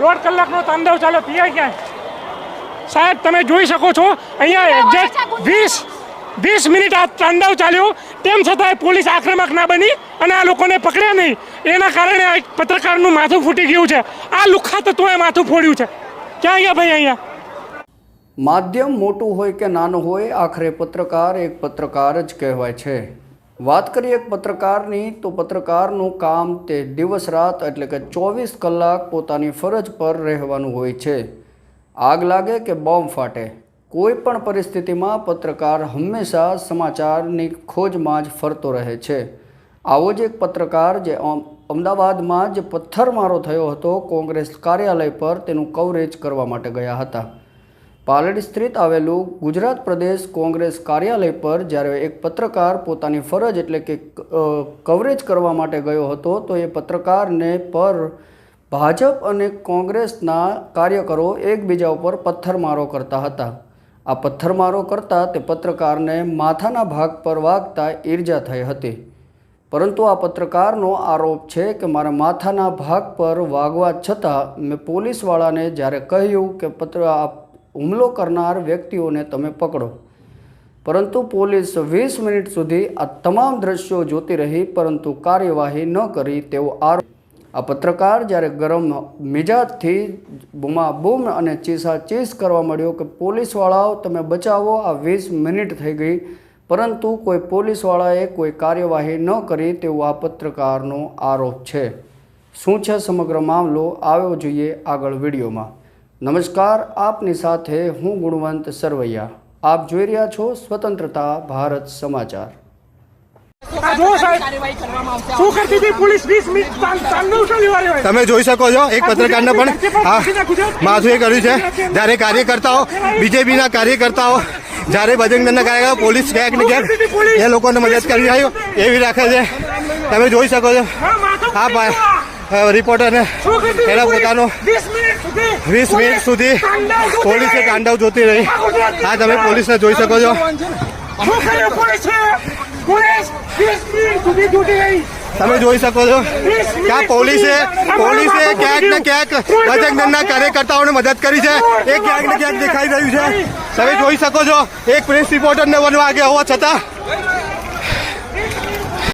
દોઢ કલાકનો તાંડવ ચાલે પીઆઈ ક્યાં? સાહેબ તમે જોઈ શકો છો અહીંયા એક્ઝેક્ટ વીસ વીસ મિનિટ આ તાંડવ ચાલ્યો. તેમ છતાંય પોલીસ આક્રમક ના બની અને આ લોકોને પકડ્યા નહીં. એના કારણે આ એક પત્રકારનું માથું ફૂટી ગયું છે. આ લુખ્ખા તત્વોએ માથું ફોડ્યું છે. ક્યાં ગયા ભાઈ અહીંયા? માધ્યમ મોટું હોય કે નાનું હોય આખરે પત્રકાર એક પત્રકાર જ કહેવાય છે. વાત કરીએ એક પત્રકારની, તો પત્રકારનું કામ તે દિવસ રાત એટલે કે ચોવીસ કલાક પોતાની ફરજ પર રહેવાનું હોય છે. આગ લાગે કે બોમ્બ ફાટે? કોઈ પણ પરિસ્થિતિમાં પત્રકાર હંમેશા સમાચારની ખોજમાં જ ફરતો રહે છે. આવો જ એક પત્રકાર જે અમ- અમદાવાદમાં જે પથ્થરમારો થયો હતો, કોંગ્રેસ કાર્યાલય પર તેનું કવરેજ કરવા માટે ગયા હતા. પાલડી સ્થિત આવેલું ગુજરાત પ્રદેશ કોંગ્રેસ કાર્યાલય પર જ્યારે એક પત્રકાર પોતાની ફરજ એટલે કે કવરેજ કરવા માટે ગયો હતો, તો એ પત્રકારને પર ભાજપ અને કોંગ્રેસના કાર્યકરો એકબીજા ઉપર પથ્થરમારો કરતા હતા. આ પથ્થરમારો કરતા તે પત્રકારને માથાના ભાગ પર વાગતા ઈર્જા થઈ હતી. પરંતુ આ પત્રકારનો આરોપ છે કે મારા માથાના ભાગ પર વાગવા છતાં મેં પોલીસવાળાને જ્યારે કહ્યું કે પત્ર, આ હુમલો કરનાર વ્યક્તિઓને તમે પકડો. પરંતુ પોલીસ વીસ મિનિટ સુધી આ તમામ દ્રશ્યો જોતી રહી, પરંતુ કાર્યવાહી ન કરી તેવો આરોપ આ પત્રકાર જ્યારે ગરમ મિજાજથી બૂમાબૂમ અને ચીસાચીસ કરવા મળ્યો કે પોલીસવાળાઓ તમે બચાવો, આ વીસ મિનિટ થઈ ગઈ, પરંતુ કોઈ પોલીસવાળાએ કોઈ કાર્યવાહી ન કરી તેવો આ પત્રકારનો આરોપ છે. શું છે સમગ્ર મામલો? આવ્યો જોઈએ આગળ વિડીયોમાં. નમસ્કાર આપની સાથે હું ગુણવંત સરવૈયા. આપ જોઈ રહ્યા છો સ્વતંત્રતા ભારત સમાચાર. તમે જોઈ શકો છો એક પત્રકારને પણ હા માથું એ કર્યું છે. જ્યારે કાર્યકર્તાઓ બીજેપીના કાર્યકર્તાઓ જ્યારે બજરંગદળના કાર્યકર્તાઓ પોલીસ ક્યાંક ને ક્યાંક એ લોકોને મદદ કરી રહ્યો એવી રાખે છે. તમે જોઈ શકો છો. હા, રિપોર્ટરને એના પોતાનો વીસ મિનિટ સુધી પોલીસે. તાંડવ જોતી રહી. હા, તમે પોલીસને જોઈ શકો છો. તમે જોઈ શકો છો ક્યાં પોલીસે પોલીસે ક્યાંક ને ક્યાંક બજરંગદળના કાર્યકર્તાઓને મદદ કરી છે. એ ક્યાંક ને ક્યાંક દેખાઈ રહ્યું છે. તમે જોઈ શકો છો, એક પ્રેસ રિપોર્ટરને વન આગળ હોવા છતાં